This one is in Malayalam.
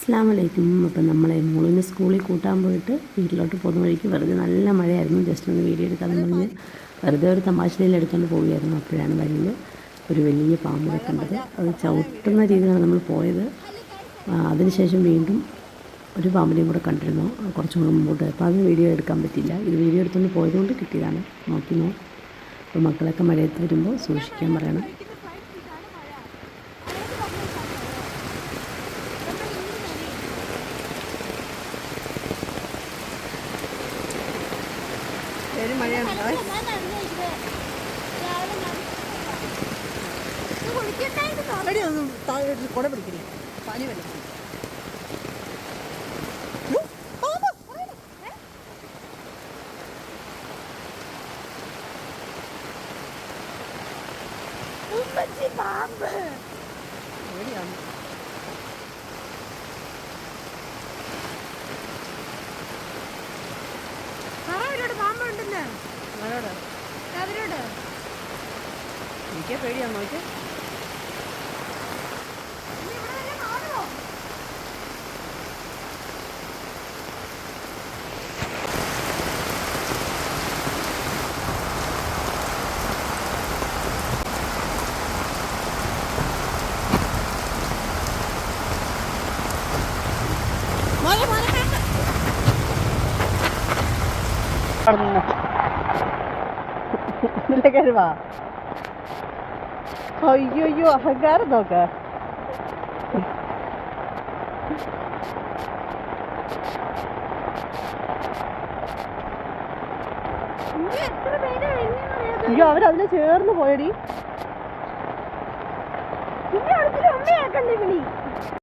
അസ്സാം വലൈക്കും അപ്പം നമ്മളെ മോളിന് സ്കൂളിൽ കൂട്ടാൻ പോയിട്ട് വീട്ടിലോട്ട് പോകുന്ന വഴിക്ക് വെറുതെ നല്ല മഴയായിരുന്നു. ജസ്റ്റ് ഒന്ന് വീഡിയോ എടുക്കാൻ പറഞ്ഞ് വെറുതെ ഒരു തമാശയിൽ എടുത്തുകൊണ്ട് പോവുകയായിരുന്നു. അപ്പോഴാണ് വഴിയിൽ ഒരു വലിയ പാമ്പിനെ കണ്ടത്. അത് ചവിട്ടുന്ന രീതിയിലാണ് നമ്മൾ പോയത്. അതിനുശേഷം വീണ്ടും ഒരു പാമ്പിനെയും കൂടെ കണ്ടിരുന്നു. കുറച്ചുകൂടെ മുമ്പോട്ട്. അപ്പോൾ അത് വീഡിയോ എടുക്കാൻ പറ്റില്ല. ഇത് വീഡിയോ എടുത്തുകൊണ്ട് പോയതുകൊണ്ട് കിട്ടിയതാണ്. നോക്കി നോ അപ്പോൾ മക്കളൊക്കെ മഴയത്ത് വരുമ്പോൾ സൂക്ഷിക്കാൻ പറയണം. പേര് മഴയാണ് എടി ഒന്നും താഴെ കുട പിടിക്കില്ലേ പനി വരും പേടിയാണ്. പാമ്പുണ്ടല്ലേ മഴയോടെ അവരോട്? എനിക്കേ പേടിയാണ് നോക്കിയേ ഇതിലേക്ക് വാ അയ്യോ അയ്യോ അഹങ്കാരം നോക്ക അയ്യോ അവരതിനെ ചേർന്ന് പോയടി.